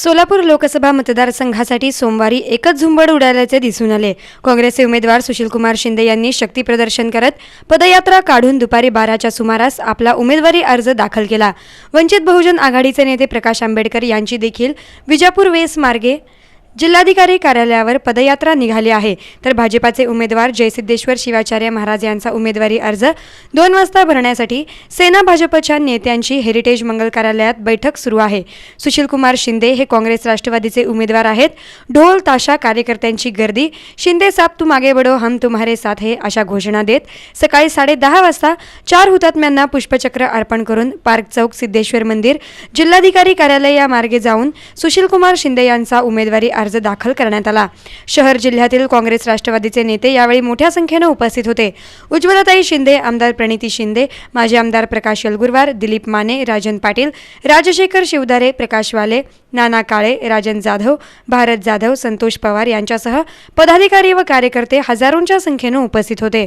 सोलापूर लोकसभा मतदारसंघासाठी सोमवारी एकच झुंबड उडाल्याचे दिसून आले. काँग्रेसचे उमेदवार सुशीलकुमार शिंदे यांनी शक्तीप्रदर्शन करत पदयात्रा काढून दुपारी बाराच्या सुमारास आपला उमेदवारी अर्ज दाखल केला. वंचित बहुजन आघाडीचे नेते प्रकाश आंबेडकर यांची देखील विजापूर वेस मार्गे जिल्हाधिकारी कार्यालयावर पदयात्रा निघाली आहे. तर भाजपाचे उमेदवार जयसिद्धेश्वर शिवाचार्य महाराज यांचा उमेदवारी अर्ज दोन वाजता भरण्यासाठी सेना भाजपच्या नेत्यांची हेरिटेज मंगल कार्यालयात बैठक सुरू आहे. सुशीलकुमार शिंदे हे काँग्रेस राष्ट्रवादीचे उमेदवार आहेत. ढोल ताशा कार्यकर्त्यांची गर्दी शिंदे साप तू मागे बडो हम तुम्हारे साथ हे अशा घोषणा देत सकाळी साडेदहा वाजता चार हुतात्म्यांना पुष्पचक्र अर्पण करून पार्क चौक सिद्धेश्वर मंदिर जिल्हाधिकारी कार्यालय या मार्गे जाऊन सुशीलकुमार शिंदे यांचा उमेदवारी अर्ज दाखल करण्यात आला. शहर जिल्ह्यातील काँग्रेस राष्ट्रवादीचे नेते यावेळी मोठ्या संख्येनं उपस्थित होते. उज्ज्वलताई शिंदे आमदार प्रणिती शिंदे माजी आमदार प्रकाश यलगुरवार दिलीप माने राजन पाटील राजशेखर शिवदारे प्रकाश वाले नाना काळे राजन जाधव भारत जाधव संतोष पवार यांच्यासह पदाधिकारी व कार्यकर्ते हजारोंच्या संख्येनं उपस्थित होते.